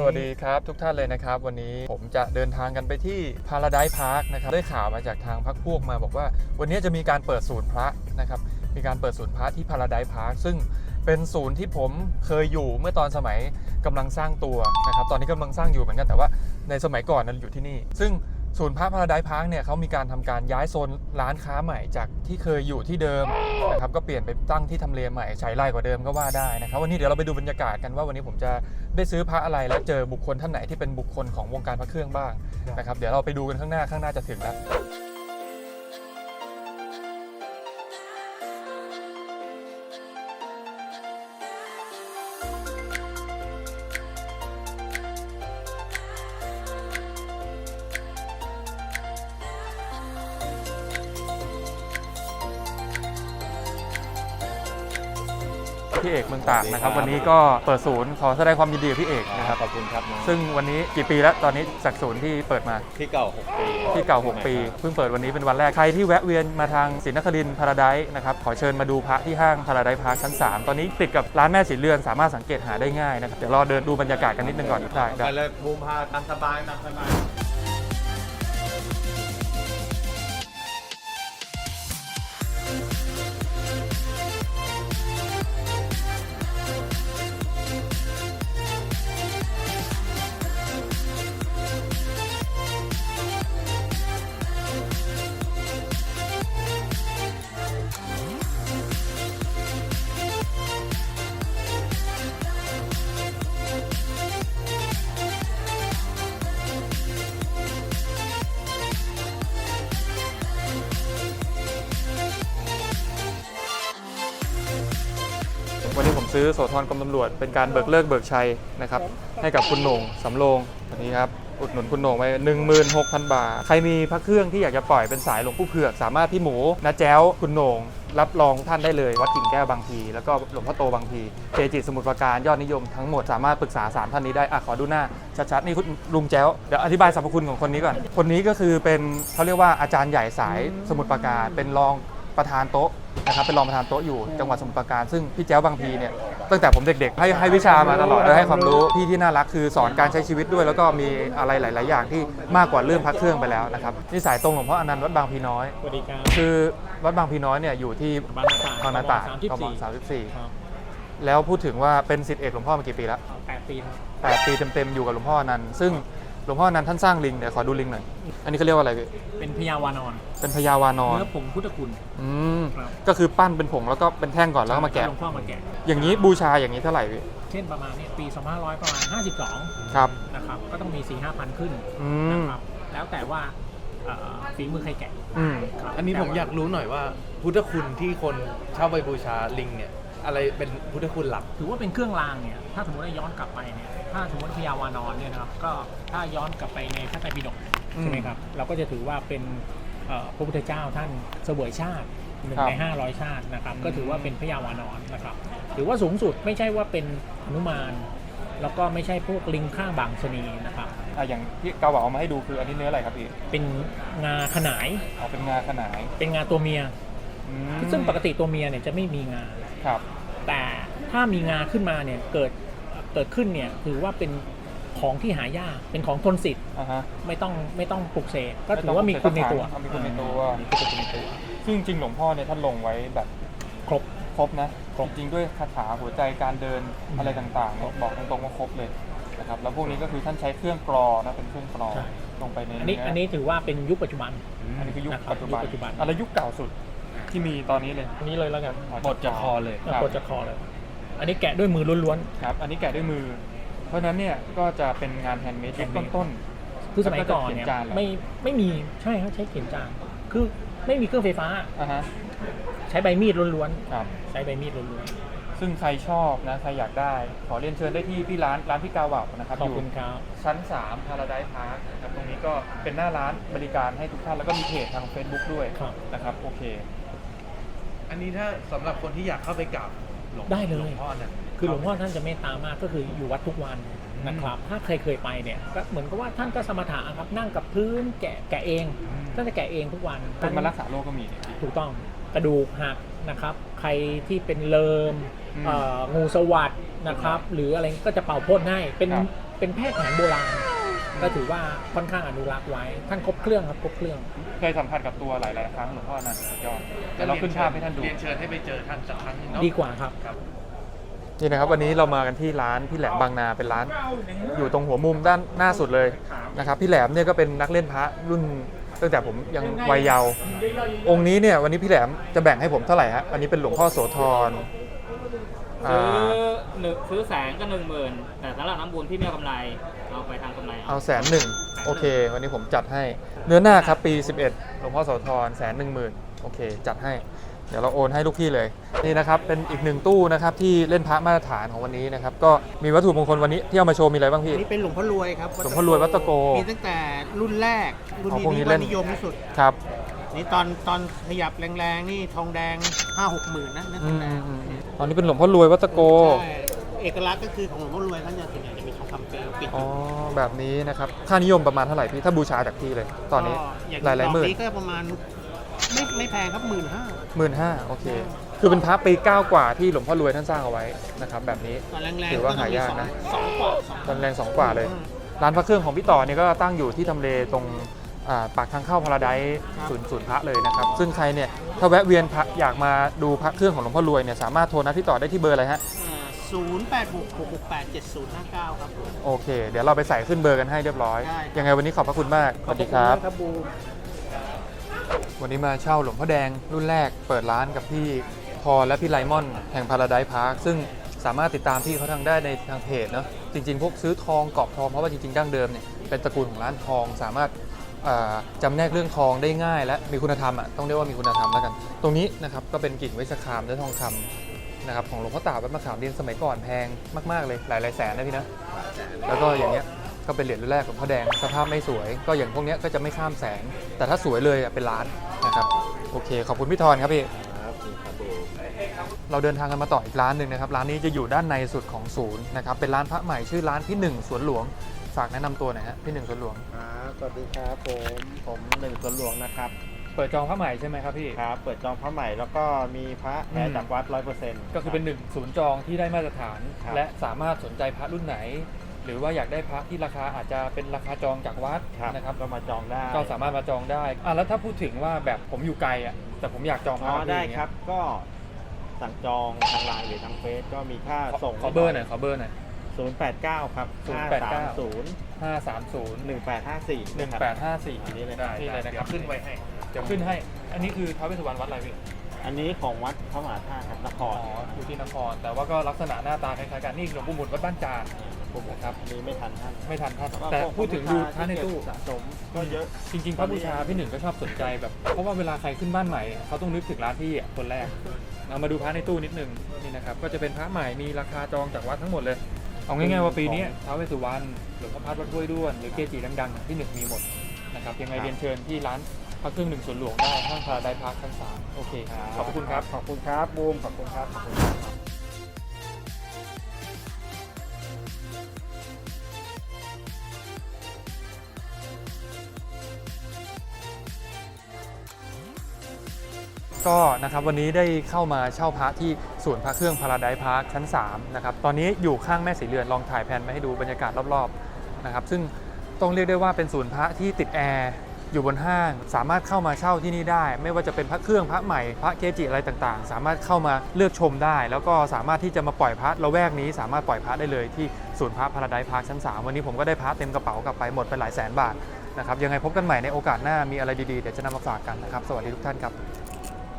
สวัสดีครับทุกท่านเลยนะครับ วันนี้ผมจะเดินทางกันไปที่พาราไดพาร์คนะครับได้ข่าวมาจากทางพักพวกมาบอกว่า วันนี้จะมีการเปิดศูนย์พระนะครับมีการเปิดศูนย์พระที่พาราไดพาร์คซึ่งเป็นศูนย์ที่ผมเคยอยู่เมื่อตอนสมัยกำลังสร้างตัวนะครับตอนนี้กำลังสร้างอยู่เหมือนกันแต่ว่าในสมัยก่อนนั้นอยู่ที่นี่ ซึ่ง ศูนย์พระพาราไดพาร์คเนี่ยเขามีการทำการย้ายโซนร้านค้าใหม่จากที่เคยอยู่ที่เดิมนะครับก็เปลี่ยนไปตั้งที่ทำเลใหม่ใช้ไล่กว่าเดิมก็ว่าได้นะครับวันนี้เดี๋ยวเราไปดูบรรยากาศกันว่าวันนี้ผมจะได้ซื้อพระอะไรและเจอบุคคลท่านไหนที่เป็นบุคคลของวงการพระเครื่องบ้างนะครับเดี๋ยวเราไปดูกันข้างหน้าข้างหน้าจะถึงแล้ว พี่เอกเมืองตากนะครับสวัวันสดีครับนี้ก็เปิดศูนย์ขอแสดงความยินดีกับพี่เอกนะครับ ขอบคุณครับน้องซึ่งวันนี้กี่ปีแล้วตอนนี้จากศูนย์ที่เปิดมา ที่เก่า 6 ปีที่เก่า 6 ปี เพิ่งเปิดวันนี้เป็นวันแรก ใครที่แวะเวียนมาทางศรีนครินพาราไดนะครับ ขอเชิญมาดูพระที่ห้างพาราไดพาร์คชั้น 3 ตอนนี้ติดกับร้านแม่สีเรือนสามารถสังเกตหาได้ง่ายนะครับ เดี๋ยวรอเดินดูบรรยากาศกันนิดนึงก่อนได้ไปได้เลยภูมิพาตามสบายตามสบาย ซื้อโสธรกรมตำรวจ เป็นการเบิกเลิกเบิกชัยนะครับให้กับคุณโหน่งสำโรงวันนี้ครับอุดหนุนคุณโหน่งไป16,000 บาท ใครมีพระเครื่องที่อยากจะปล่อยเป็นสายหลวงปู่เผือก สามารถพี่หมูนาแจ้วคุณโหน่งรับรองท่านได้เลย วัดกิ่งแก้วบางพีแล้วก็หลวงพ่อโตบางพีเจจิสมุทรปราการยอดนิยมทั้งหมดสามารถปรึกษาสามท่านนี้ได้อะขอดูหน้าชัดๆนี่คุณลุงแจ้วเดี๋ยวอธิบายสรรพคุณของคนนี้ก่อน คนนี้ก็คือเป็นเขาเรียกว่าอาจารย์ใหญ่สายสมุทรปราการเป็นรองประธานโต๊ะ นะครับเป็นรองประธานโต๊ะอยู่จังหวัดสมุทรปราการซึ่งพี่แจ้วบางพีเนี่ยตั้งแต่ผมเด็กๆ ให้ให้วิชามาตลอดและให้ความรู้พี่ที่น่ารักคือสอนการใช้ชีวิตด้วย แล้วก็มีอะไรหลาย ๆ อย่างที่มากกว่าเรื่องพักเครื่องไปแล้วนะครับนี่สายตรงหลวงพ่ออนันต์วัดบางพีน้อย สวัสดีครับ คือวัดบางพีน้อยเนี่ยอยู่ที่บางนาตราบางนาตราสามสิบกมสี่สามสิบสี่ครับแล้วพูดถึงว่าเป็นสิทธิเอกหลวงพ่อมากี่ปีแล้วแปดปีครับแปดปีเต็มๆอยู่กับหลวงพ่ออนันต์ซึ่ง หลวงพ่ออนันต์ท่านสร้างลิงเดี๋ยวขอดูลิงหน่อย อันนี้เขาเรียกว่าอะไรพี่เป็นพญาวานอนเป็นพญาวานอนเนื้อผงพุทธคุณ อืมครับ ก็คือปั้นเป็นผงแล้วก็เป็นแท่งก่อนแล้วก็มาแกะ หลวงพ่อมาแกะ อย่างนี้บูชาอย่างนี้เท่าไหร่พี่ เช่นประมาณนี้ปี 2500 ประมาณ 52ครับ นะครับ ก็ต้องมี 4 5พันขึ้นอืมนะครับ แล้วแต่ว่าเอ่อฝีมือใครแกะอืม ครับอันนี้ผมแต่ว่อยากรู้หน่อยว่า พุทธคุณที่คนเช่าไปบูชาลิงเนี่ย อะไรเป็นพุทธคุณหลัก ถือว่าเป็นเครื่องรางเนี่ย ถ้าสมมติว่าย้อนกลับไปเนี่ย ถ้าสมมติพญาวานอนเนี่ยนะครับ ก็ถ้าย้อนกลับไปในพระไตรปิฎกใช่ไหมครับ เราก็จะถือว่าเป็นเอ่อพระพุทธเจ้าท่านเสวยชาติหนึ่งในห้าร้อยชาตินะครับ ก็ถือว่าเป็นพญาวานอนนะครับถือว่าสูงสุดไม่ใช่ว่าเป็นหนุมาน แล้วก็ไม่ใช่พวกลิงข้างบางชะนีนะครับ อะอย่างที่เกาเหวาเอามาให้ดูคืออันนี้เนื้ออะไรครับพี่เป็นงาขนาย เอาเป็นงาขนายเป็นงาตัวเมีย อืมซึ่งปกติตัวเมียเนี่ยจะไม่มีงา ครับ แต่ถ้ามีงาขึ้นมาเนี่ยเกิด เกิดขึ้นเนี่ยถือว่าเป็นของที่หายากเป็นของทนสิทธิ์อ่าฮะไม่ต้องไม่ต้องปลุกเสกก็ถือว่ามีคุณในตัวมีคุณในตัวมีคุณในตัว ซึ่งจริงๆหลวงพ่อเนี่ยท่านลงไว้แบบครบครบนะจริงๆด้วยคาถาหัวใจการเดินอะไรต่างๆเนี่ยบอกตรงๆว่าครบเลยนะครับแล้วพวกนี้ก็คือท่านใช้เครื่องกรอนะเป็นเครื่องกรอใช่ลงไปในอันนี้เนื้ออัอันนี้ถือว่าเป็นยุคปัจจุบันอันนี้คือยุคนะครับปัจจุบันยุคปัจจุบันอะไรยุคเก่าสุดที่มีตอนนี้เลยอันนี้เลยแล้วกันหมดจากคอเลยครับกดจะคอเลย อันนี้แกะด้วยมือล้วนครับ อันนี้แกะด้วยมือ เพราะฉะนั้นเนี่ยก็จะเป็นงานแฮนด์เมดยุค handmade ต้น ๆคือสมัยก่อนเนี่ยแล้วก็จะเขียนจานเหรอ ไม่ไม่มีใช่ครับใช้เขียนจานคือไม่มีเครื่องไฟฟ้า ๆอ่าฮะใช้ใบมีดล้วนครับ ๆใช้ใบมีดล้วนซึ่งใครชอบนะใครอยากได้ ขอเรียนเชิญได้ที่พี่ร้านร้านพี่กาวเหว่านะครับๆขอบอยู่คุณครับ ชั้น3 Paradise Park นะครับตรงนี้ก็เป็นหน้าร้านบริการให้ทุกท่านแล้วก็มีเพจทาง Facebook ด้วยครับ นะครับ โอเค อันนี้ถ้าสำหรับคนที่อยากเข้าไปกราบ หลวงได้เลยหลวงพ่อเนี่ยคือหลวงพ่อท่านจะเมตตามากก็คืออยู่วัดทุกวันนะครับ ถ้าใครเคยไปเนี่ยก็เหมือนกับว่าท่านก็สมถะครับนั่งกับพื้นแกะแกะเองท่านจะแกะเองทุกวันคนมารักษาโรคก็มีเนี่ยถูกต้องกระดูกหักนะครับ ใครที่เป็นเลิมอืมเอ่องูสวัสดนะครับ หรืออะไรก็จะเป่าพ่นให้เป็นครับ เป็นแพทย์แผนโบราณ ก็ถือว่าค่อนข้างอนุรักษ์ไว้ ท่านครบเครื่องครับครบเครื่อง เคยสัมผัสกับตัวหลาย ๆ ครั้งหลวงพ่อนะสุดยอดเดี๋ยวเราขึ้นภาพให้ท่านดู เรียนเชิญให้ไปเจอท่านสักครั้งหนึงเนาะดีกว่าครับ นี่นะครับวันนี้เรามากันที่ร้านพี่แหลมบางนาเป็นร้าน อยู่ตรงหัวมุมด้านหน้าสุดเลยนะครับพี่แหลมเนี่ยก็เป็นนักเล่นพระรุ่นตั้งแต่ผมยังวัยเยาว์องค์นี้เนี่ยวันนี้พี่แหลมจะแบ่งให้ผมเท่าไหร่ฮะอันนี้เป็นหลวงพ่อโสธรอ่า ซื้อหนึ่งซื้อแสนก็หนึ่งหมื่นแต่สำหรับน้ำบุญที่ไม่เอากำไรเอาไปทางกำไรเอาแสนหนึ่งโอเค วันนี้ผมจัดให้เนื้อหน้าครับปี 11หลวงพ่อโสธรแสนหนึ่งหมื่นโอเค จัดให้ เดี๋ยวเราโอนให้ลูกพี่เลยนี่นะครับเป็นอีกหนึ่งตู้นะครับที่เล่นพระมาตรฐานของวันนี้นะครับก็มีวัตถุมงคลวันนี้ที่เอามาโชว์มีอะไรบ้างพี่อันนี้เป็นหลวงพ่อรวยครับหลวงพ่อรวยวัดตะโกมีตั้งแต่รุ่นแรกรุ่นอ๋อนี้พวกนี้ที่เล่ว่านนิยมที่สุด ครับ นี่ตอนตอนขยับแรงๆนี่ทองแดง5 6หมื่นนะนั่นอืทองมแดอืงมอืมอืม ตอนนี้เป็นหลวงพ่อรวยวัดตะโก ใช่เอกลักษณ์ก็คือของหลวงพ่อรวยท่านจะส่วนใหญ่จะมีทองคำเปลวปิดอ๋อ แบบนี้นะครับ ค่านิยมประมาณเท่าไหร่พี่ ถ้าบูชาจากพี่เลย ตอนนี้ก็อย่างหลายหลายๆหมื่นนี้ก็ประมาณไม่ไม่แพงครับหมื่นห้าหมื่นห้าโอเค คือเป็นพระปีเก้ากว่าที่หลวงพ่อรวยท่านสร้างเอาไว้นะครับ แบบนี้ ตอนแรงๆถือว่าหายากนะ สองกว่าสองตอนแรงสองกว่าเลย ร้านพระเครื่องของพี่ต่อเนี่ยก็ตั้งอยู่ที่ทำเลตรงอ่า ปากทางเข้าพาราไดซ์ศูนย์ศูนย์พระเลยนะครับ ซึ่งใครเนี่ยถ้าแวะเวียนพระอยากมาดูพระเครื่องของหลวงพ่อรวยเนี่ยสามารถโทรนัดพี่ต่อได้ที่เบอร์อะไรฮะศูนย์แปดหกหกหกแปดเจ็ดศูนย์ห้าเก้าครับผมโอเค เดี๋ยวเราไปใส่ขึ้นเบอร์กันให้เรียบร้อยได้ครับยังไงวันนี้ขอบพระคุณมากสวัสดีครับครับบูมวันนี้มาเช่าหลวงพ่อแดงรุ่นแรกเปิดร้านกับพี่พอและพี่ไลมอนแห่งพาราไดซ์พาร์คซึ่งสามารถติดตามพี่เขาทางได้ในทางเพจเนาะจริง ๆ พวกซื้อทองกรอบทองเพราะว่าจริงๆดั้งเดิมเนี่ยเป็นตระกูลของร้านทองสามารถ อ่าจำแนกเรื่องทองได้ง่าย และมีคุณธรรมอะต้องเรียกว่ามีคุณธรรมแล้วกัน ตรงนี้นะครับก็เป็นกิ่งไวชคามและทองคำนะครับของหลวงพ่อตาวัดมะขามเรียนสมัยก่อนแพงมากๆเลยหลายหลายแสนนะพี่นะแล้วก็อย่างเงี้ยก็เป็นเหรียญรุ่นแรกของพ่อแดงสภาพไม่สวย ก็อย่างพวกเนี้ยก็จะไม่ข้ามแสน แต่ถ้าสวยเลยเป็นล้านนะครับโอเค ขอบคุณพี่ทอนครับพี่เราเดินทางกันมาต่ออีกร้านหนึ่งนะครับ ร้านนี้จะอยู่ด้านในสุดของศูนย์นะครับ เป็นร้านพระใหม่ชื่อร้านพี่หนึ่งสวนหลวง ฝากแนะนำตัวหน่อยฮะพี่หนึ่งสวนหลวง ครับสวัสดีครับผมผมหนึ่งสวนหลวงนะครับเปิดจองพระใหม่ใช่ไหมครับพี่ ครับ เปิดจองพระใหม่แล้วก็มีพระแท้อืมจากวัดร้อยเปอร์เซ็นต์ ก็คือเป็นหนึ่งศูนย์จองที่ได้มาตรฐาน ครับ และสามารถสนใจพระรุ่นไหน หรือว่าอยากได้พระที่ราคาอาจจะเป็นราคาจองจากวัดครับนะครับก็มาจองได้ก็สามารถมาจองได้อะแล้วถ้าพูดถึงว่าแบบผมอยู่ไกลอะแต่ผมอยากจองพอ๋ระอพี่ได้อย่างเงี้ยครับก็สั่งจองทางไลน์หรือทางเฟซก็มีค่าขอส่งขอเบอร์หน่อยขอเบอร์หน่อย ศูนย์แปดเก้าครับห้าสามศูนย์ห้าสามศูนย์หนึ่งแปดห้าสี่หนึ่งแปดห้าสี่อันนี้เลยได้นี่เลยนะครับขึ้นไว้ให้เดี๋ยวขึ้นให้ อันนี้คือท้าวเวสสุวรรณวัดอะไรพี่ อันนี้ของวัดพระมหาธาตุครับนคอ๋อ รอยู่ที่นคร แต่ว่าก็ลักษณะหน้าตาคล้ายๆกัน นี่หลวงปู่หมุนวัดบ้านจานนะครับ อันนี้ไม่ทันท่านไม่ทันท่านก็แต่พวกพูดถึงดูท่านในตู้ สะสมก็เยอะ จริงๆพระบูชาพี่หนึ่งก็ชอบสนใจแบบ เพราะว่าเวลาใครขึ้นบ้านใหม่ เขาต้องนึกถึงร้านที่อะคนแรกเอามาดูพระในตู้นิดนึงนี่นะครับ ก็จะเป็นพระใหม่มีราคาจองจากวัดทั้งหมดเลย เอาง่ายๆว่าปีนี้ท้าวเวสสุวรรณหลวงพ่อพัดวัดห้วยด้วนหรือเกจิดังๆที่หนึ่งมีหมดนะครับยังไงเรียนเชิญที่ร้านพระเครื่องหนึ่งส่วนหลวงได้ห้างพาราไดพาร์คชั้นสามโอเคขอบพระคุณครับขอบคุณครับบูมขอบคุณครับขอบคุณครับก็นะครับวันนี้ได้เข้ามาเช่าพระที่ ศูนย์พระเครื่องพาราไดพาร์คชั้น3นะครับตอนนี้อยู่ข้างแม่สีเรือนลองถ่ายแผนมาให้ดูบรรยากาศรอบๆนะครับซึ่งต้องเรียกได้ว่าเป็นศูนย์พระที่ติดแอร์อยู่บนห้าง สามารถเข้ามาเช่าที่นี่ได้ ไม่ว่าจะเป็นพระเครื่องพระใหม่พระเกจิอะไรต่างๆ สามารถเข้ามาเลือกชมได้ แล้วก็สามารถที่จะมาปล่อยพระละแวกนี้ สามารถปล่อยพระได้เลยที่ศูนย์พระพาราไดพาร์คชั้น3วันนี้ผมก็ได้พระเต็มกระเป๋ากลับไปหมดไปหลายแสนบาทนะครับยังไงพบกันใหม่ในโอกาสหน้ามีอะไรดีๆเดี๋ยวจะนำมาฝากกันนะครับสวัสดีทุกท่านครับ